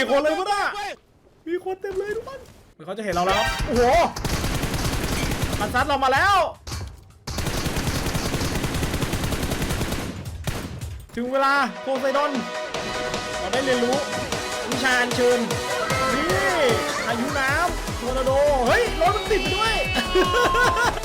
สี่คนเลยปะน่ะมีคนเต็มเลยทุกคนเหมือนเขาจะเห็นเราแล้วครับโอ้โหมันซัดเรามาแล้วถึงเวลาโพไซดอนเราได้เรียนรู้วิชาอัญเชิญนี่พายุน้ำโทอร์นาโดเฮ้ยรถมันติดไปด้วย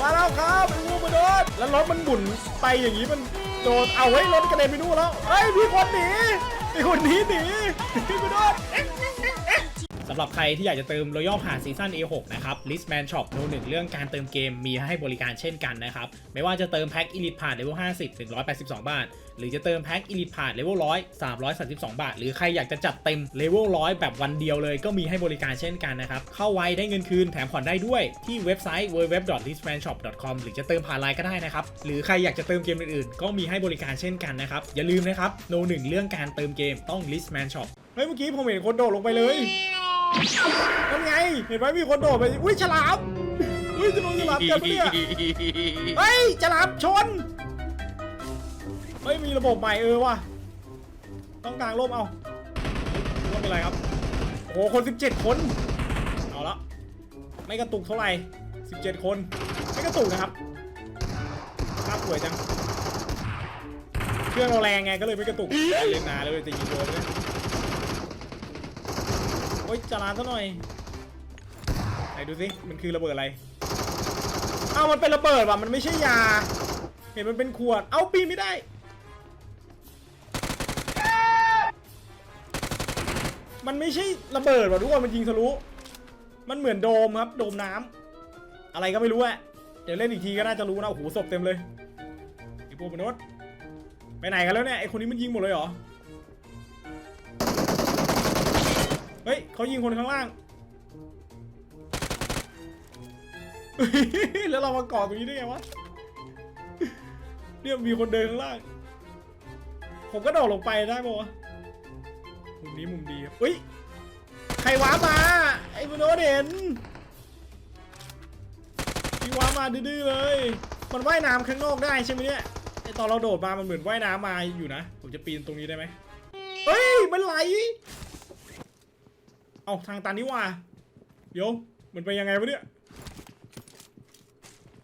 มาแล้วครับไอ้วูบโดนแล้วรถมันหมุนไปอย่างนี้มันโดนเอาเฮ้ยรถกระเด็นไปนู่นแล้วเฮ้ยมีคนหนี มีคนนี้หนีพี่ไปด้วยำหรับใครที่อยากจะเติมรอยัลผ่านซีซั่น A6 นะครับ Listman Shop โนหนึ่งเรื่องการเติมเกมมีให้บริการเช่นกันนะครับ ไม่ว่าจะเติมแพ็ก Elite ผ่านเลเวล50 182 บาท หรือจะเติมแพ็ก Elite ผ่านเลเวล100 332 บาท หรือใครอยากจะจัดเต็มเลเวล100 แบบวันเดียวเลยก็มีให้บริการเช่นกันนะครับ เข้าไวได้เงินคืนแถมผ่อนได้ด้วยที่เว็บไซต์ www.listmanshop.com หรือจะเติมผ่านไลน์ก็ได้นะครับ หรือใครอยากจะเติมเกมอื่นๆ ก็มีให้บริการเช่นกันนะครับ อย่าลืมนะครับ โนหนึ่งเรื่องการเติมเกมต้อง Listman Shop เฮ้ยเมื่อกี้ผมเห็นคนโดดลงไปเลย นั่นไง เห็นไหมมีคนโดดไป อุ้ยฉลาม อุ้ยจะโดนฉลามกัดปะเนี่ยเฮ้ยฉลามชน เฮ้ยมีระบบใหม่เออว่ะ ต้องกลางร่มเอาร่มเป็นไรครับ โอ้โหคน 17 คน เอาละ ไม่กระตุกเท่าไหร่ 17 คน ไม่กระตุกนะครับภาพสวยจัง เครื่องเราแรงไงก็เลยไม่กระตุกเล่นนานเลยจะยิงโดนเลย โอ๊ยจาราซะหน่อยไหนดูสิมันคือระเบิดอะไรเอ้ามันเป็นระเบิดว่ะมันไม่ใช่ยา เห็นมันเป็นขวด เอาปีนไม่ได้ มันไม่ใช่ระเบิดว่ะทุกคนมันยิงทะลุมันเหมือนโดมครับ โดมน้ำอะไรก็ไม่รู้อะเดี๋ยวเล่นอีกทีก็น่าจะรู้นะโอ้โหศพเต็มเลยไอ้พวกมนุษย์ไปไหนกันแล้วเนี่ยไอ้คนนี้มันยิงหมดเลยเหรอ เขายิงคนข้างล่าง แล้วเรามาเกาะตรงนี้ได้ไงวะ เนี่ยมีคนเดินข้างล่าง ผมก็โดดลงไปได้ปะวะ มุมนี้มุมดีครับเฮ้ย ใครว้ามา ไอ้มโนเห็นพี่ว้ามาดื้อเลย มันว่ายน้ำข้างนอกได้ใช่ไหมเนี่ย ไอตอนเราโดดมา มันเหมือนว่ายน้ำมาอยู่นะ ผมจะปีนตรงนี้ได้ไหมเฮ้ย มันไหล เอาทางตันนี่ว่าเดี๋ยวมันไปยังไงวะเนี่ย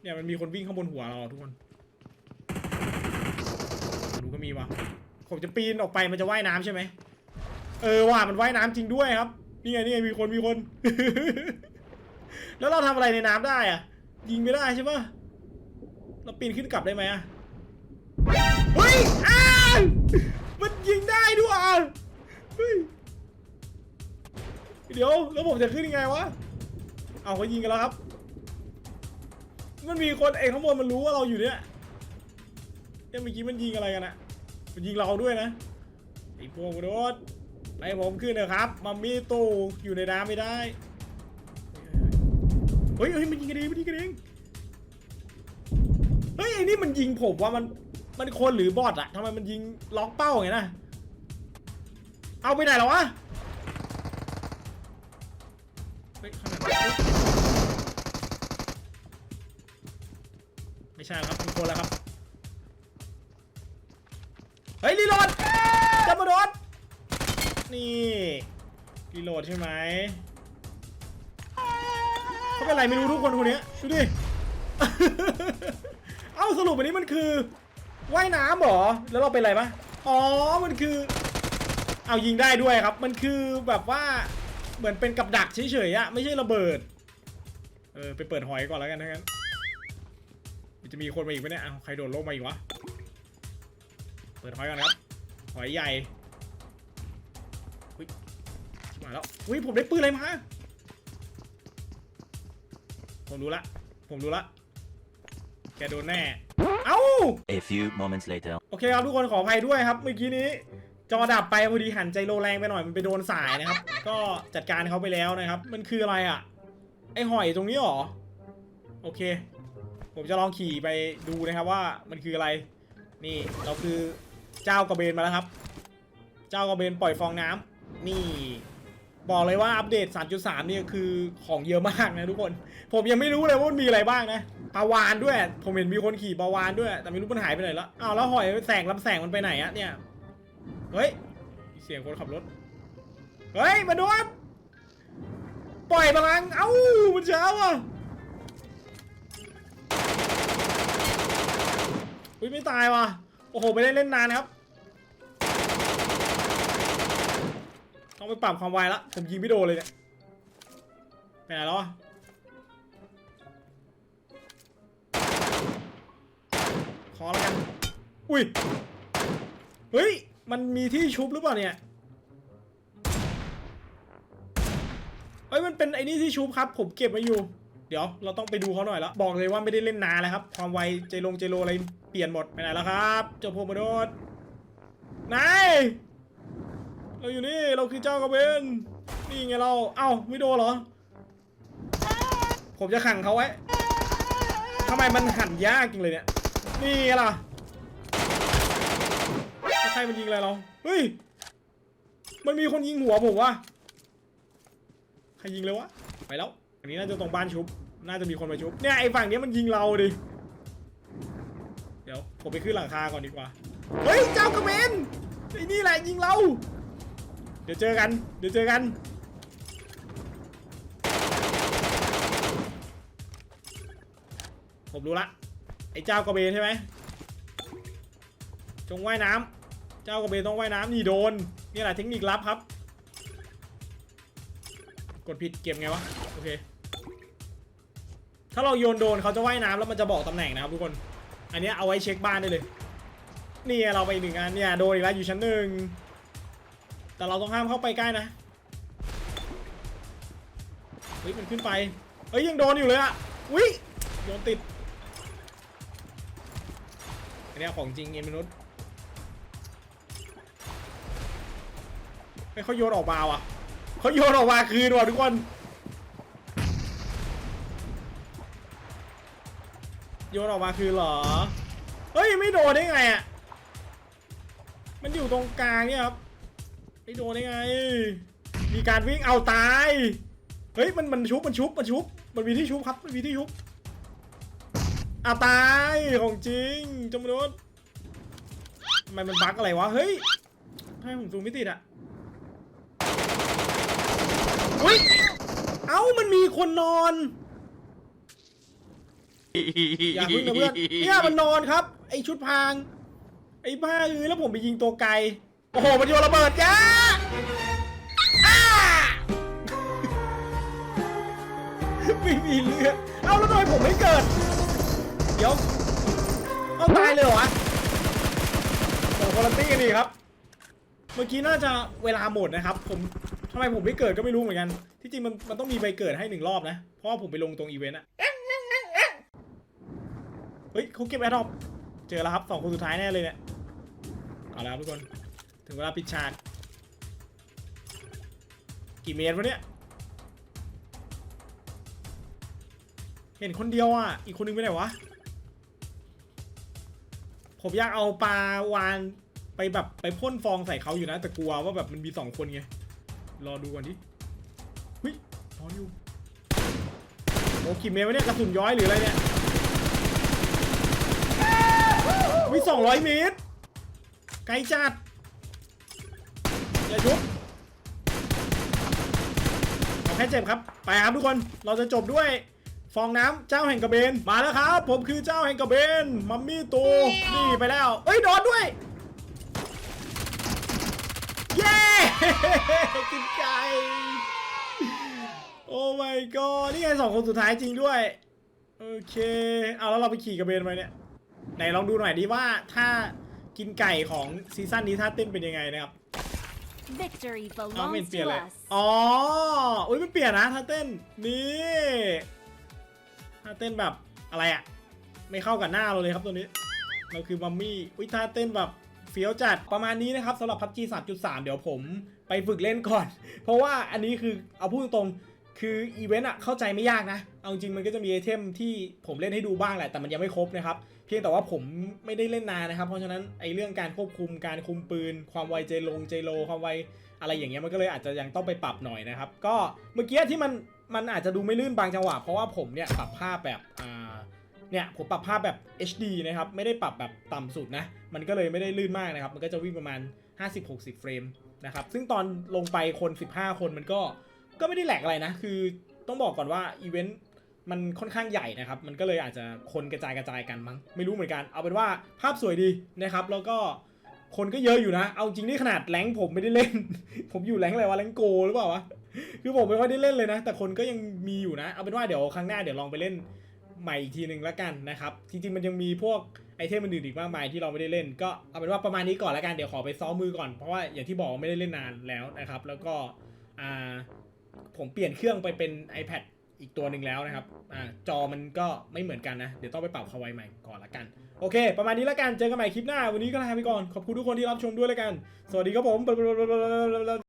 เนี่ยมันมีคนวิ่งข้างบนหัวเราอะทุกคนดูก็มีวะผมจะปีนออกไปมันจะว่ายน้ำใช่ไหม เออว่ะมันว่ายน้ำจริงด้วยครับ นี่ไงนี่ไงมีคนมีคน แล้วเราทำอะไรในน้ำได้อะยิงไม่ได้ใช่ปะเราปีนขึ้นกลับได้ไหมอะเฮ้ยอ้าวมันยิงได้ด้วยอะเฮ้ย เดี๋ยวแล้วผมจะขึ้นยังไงวะ เอาเขายิงกันแล้วครับ มันมีคนเองข้างบนมันรู้ว่าเราอยู่เนี่ยเนี่ยเมื่อกี้มันยิงอะไรกันอะมันยิงเราด้วยนะไอ้พวกมนุษย์ให้ผมขึ้นนะครับ มัมมี่ตู้อยู่ในน้ำไม่ได้ เฮ้ยเฮ้ยมันยิงกันเองมันยิงกันเองเฮ้ยไอ้นี่มันยิงผมว่ามันมันคนหรือบอทอะทำไมมันยิงล็อกเป้าไงนะ เอาไปไหนแล้ววะ เฮ้ยข้างหลังไม่ใช่ครับเป็นคนแล้วครับ เฮ้ยรีโหลดจับมาโดนนี่รีโหลดใช่ไหมเขาเป็นไรไม่รู้ทุกคนคนนี้ดูดิ เอ้าสรุปวันนี้มันคือว่ายน้ำหรอ แล้วเราเป็นอะไรปะอ๋อ มันคือ เอายิงได้ด้วยครับ มันคือแบบว่า เหมือนเป็นกับดักเฉยๆอะไม่ใช่ระเบิด เออไปเปิดหอยก่อนแล้วกันนะงั้นมันจะมีคนมาอีกไหมเนี่ยเอาใครโดดลงมาอีกวะ เปิดหอยก่อนนะครับ หอยใหญ่อุ้ยชิบหายแล้วอุ้ยผมได้ปืนอะไรมาผมรู้ละ ผมรู้ละ แกโดนแน่ เอ้า A few moments later. โอเคครับทุกคนขออภัยด้วยครับ เมื่อกี้นี้ จอดับไปพอดีหันใจโลแรงไปหน่อยมันไปโดนสายนะครับ ก็จัดการเขาไปแล้วนะครับ มันคืออะไรอะ ไอหอยตรงนี้หรอ โอเค ผมจะลองขี่ไปดูนะครับว่ามันคืออะไร นี่เราคือเจ้ากระเบนมาแล้วครับ เจ้ากระเบนปล่อยฟองน้ำนี่ บอกเลยว่าอัปเดต 3.3 นี่คือของเยอะมากนะทุกคน ผมยังไม่รู้เลยว่ามันมีอะไรบ้างนะปลาวานด้วย ผมเห็นมีคนขี่ปลาวานด้วย แต่ไม่รู้มันหายไปไหนแล้วอ้าวแล้วหอยแสงลำแสงมันไปไหนอะเนี่ย เฮ้ย เสียงคนขับรถ เฮ้ย มาโดนปล่อยพลัง เอ้า มันเช้าอะอุ้ยไม่ตายว่ะ โอ้โหไม่ได้เล่นนานครับ ต้องไปปรับความไวละ ผมยิงไม่โดนเลยเนี่ย ไปไหนแล้วอะขอแล้วกัน อุ้ย เฮ้ย มันมีที่ชุบหรือเปล่าเนี่ยเฮ้ยมันเป็นไอ้นี่ที่ชุบครับ ผมเก็บไว้อยู่ เดี๋ยวเราต้องไปดูเขาหน่อยละบอกเลยว่าไม่ได้เล่นนานแล้วครับความไวเจลงเจโลอะไรเปลี่ยนหมดไปไหนแล้วครับเจ้าพมนุษย์นายเราอยู่นี่เราคือเจ้ากระเบนนี่ไงเราเอ้าไม่โดนเหรอ ผมจะขังเขาไว้ทำไมมันหันยากจริงเลยเนี่ยนี่ไงล่ะ ใครมันยิงอะไรเรา เฮ้ย มันมีคนยิงหัวผมวะใครยิงเลยวะ ไปแล้ว อันนี้น่าจะตรงบ้านชุบ น่าจะมีคนมาชุบ เนี่ยไอ้ฝั่งนี้มันยิงเราดิ เดี๋ยวผมไปขึ้นหลังคาก่อนดีกว่า เฮ้ยเจ้ากระเบนไอ้นี่แหละยิงเรา เดี๋ยวเจอกัน เดี๋ยวเจอกันผมรู้ละ ไอ้เจ้ากระเบนใช่ไหมจงว่ายน้ำ เจ้ากระเบนต้องว่ายน้ำนี่โดนนี่แหละเทคนิคลับครับ กดผิดเก็บไงวะ โอเค ถ้าเราโยนโดนเขาจะว่ายน้ำแล้วมันจะบอกตำแหน่งนะครับทุกคน อันนี้เอาไว้เช็คบ้านได้เลย นี่เราไปหนึ่งอันเนี่ยโดนอีกแล้วอยู่ชั้นหนึ่ง แต่เราต้องห้ามเข้าไปใกล้นะ เฮ้ยมันขึ้นไป เฮ้ยยังโดนอยู่เลยอะวิโดนติดอันนี้ของจริงเอ็นมนุษย์ ไม่เขาโยนออกมาว่ะเขาโยนออกมาคืนว่ะทุกคนโยนออกมาคืนเหรอ เฮ้ยไม่โดนได้ไงอะ มันอยู่ตรงกลางเนี่ยครับ ไม่โดนได้ไง มีการวิ่งเอาตาย เฮ้ยมันมันชุบมันชุบมันชุบ มันมีที่ชุบครับ มันมีที่ชุบอะตายของจริงจมนุษย์ทำไมมันบั๊กอะไรวะ เฮ้ยทำไมผมซูมไม่ติดอะ อุ้ยเอ้ามันมีคนนอน อย่าพึ่งนะเพื่อนเนี่ยมันนอนครับ ไอชุดพราง ไอ้บ้าเอ้ยแล้วผมไปยิงตัวไกล โอ้โห มันโยนระเบิดจ้าอ้าไม่มีเลือดเอาแล้วทำไมผมไม่เกิด เดี๋ยว เอาตายเลยเหรอวะโอ้คุณตี้กันดีครับ เมื่อกี้น่าจะเวลาหมดนะครับ ผม ทำไมผมไม่เกิดก็ไม่รู้เหมือนกัน ที่จริงมันมันต้องมีใบเกิดให้หนึ่งรอบนะ เพราะว่าผมไปลงตรงอีเวนต์อะเฮ้ยเขาเก็บแอดดอปเจอแล้วครับสองคนสุดท้ายแน่เลยเนี่ย เอาแล้วครับทุกคน ถึงเวลาปิดฉาก กี่เมตรวะเนี่ย เห็นคนเดียวอะ อีกคนนึงไปไหนวะ ผมอยากเอาปลาวานไปแบบไปพ่นฟองใส่เขาอยู่นะ แต่กลัวว่าแบบมันมีสองคนไง รอดูก่อนดิเฮ้ยนอนอยู่โอ้กี่เมตรวะเนี่ยกระสุนย้อยหรืออะไรเนี่ยวิสองร้อยเมตร ไกลจัด อย่ายุบเอาแค่เจ็บครับ ไปครับทุกคน เราจะจบด้วย ฟองน้ำเจ้าแห่งกระเบน มาแล้วครับ ผมคือเจ้าแห่งกระเบน มัมมี่ตูนี่ไปแล้ว เอ้ย โดนด้วย เย้ กินไก่ โอ้ my god นี่ไงสองคนสุดท้ายจริงด้วย โอเค เอาแล้วเราไปขี่กระเบนไปเนี่ย ไหนลองดูหน่อยดิว่าถ้ากินไก่ของซีซั่นนี้ท่าเต้นเป็นยังไงนะครับ Victory เอาไม่ belongs เปลี่ยน to เลย us. อ๋อ อุ้ยมันเปลี่ยนนะท่าเต้น นี่ท่าเต้นแบบอะไรอะไม่เข้ากับหน้าเราเลยครับตัวนี้ เราคือมัมมี่ อุ้ยท่าเต้นแบบ เฟี้ยวจัดประมาณนี้นะครับสำหรับพับจี3.3เดี๋ยวผมไปฝึกเล่นก่อน เพราะว่าอันนี้คือเอาพูดตรงคืออีเวนต์อะเข้าใจไม่ยากนะ เอาจริงมันก็จะมีไอเทมที่ผมเล่นให้ดูบ้างแหละ แต่มันยังไม่ครบนะครับ เพียงแต่ว่าผมไม่ได้เล่นนานนะครับ เพราะฉะนั้นไอเรื่องการควบคุมการคุมปืน ความไวเจลงเจโล ความไวอะไรอย่างเงี้ยมันก็เลยอาจจะยังต้องไปปรับหน่อยนะครับ ก็เมื่อกี้ที่มันมันอาจจะดูไม่ลื่นบางจังหวะ เพราะว่าผมเนี่ยปรับภาพแบบอ่า เนี่ยผมปรับภาพแบบ HD นะครับ ไม่ได้ปรับแบบต่ำสุดนะ มันก็เลยไม่ได้ลื่นมากนะครับ มันก็จะวิ่งประมาณ 50-60 เฟรมนะครับ ซึ่งตอนลงไปคน 15 คนมันก็ ก็ไม่ได้แหลกอะไรนะ คือต้องบอกก่อนว่าอีเวนต์มันค่อนข้างใหญ่นะครับ มันก็เลยอาจจะคนกระจายกระจายกันมั้ง ไม่รู้เหมือนกัน เอาเป็นว่าภาพสวยดีนะครับ แล้วก็คนก็เยอะอยู่นะ เอาจริงนี่ขนาดแรงผมไม่ได้เล่น ผมอยู่แรงอะไรวะแรงโกหรือเปล่าวะ คือผมไม่ค่อยได้เล่นเลยนะ แต่คนก็ยังมีอยู่นะ เอาเป็นว่าเดี๋ยวครั้งหน้าเดี๋ยวลองไปเล่น ใหม่อีกทีหนึ่งแล้วกันนะครับ จริงๆมันยังมีพวกไอเทมอื่นอีกมากมายที่เราไม่ได้เล่น ก็เอาเป็นว่าประมาณนี้ก่อนแล้วกันเดี๋ยวขอไปซ้อมมือก่อนเพราะว่าอย่างที่บอกไม่ได้เล่นนานแล้วนะครับ แล้วก็อ่าผมเปลี่ยนเครื่องไปเป็น iPad อีกตัวหนึ่งแล้วนะครับอ่าจอมันก็ไม่เหมือนกันนะ เดี๋ยวต้องไปปรับคาไวใหม่ก่อนละกัน โอเค ประมาณนี้ล้วกัน เจอกันใหม่คลิปหน้า วันนี้ก็ลาไปก่อน ขอบคุณทุกคนที่รับชมด้วยล้วกัน สวัสดีครับผม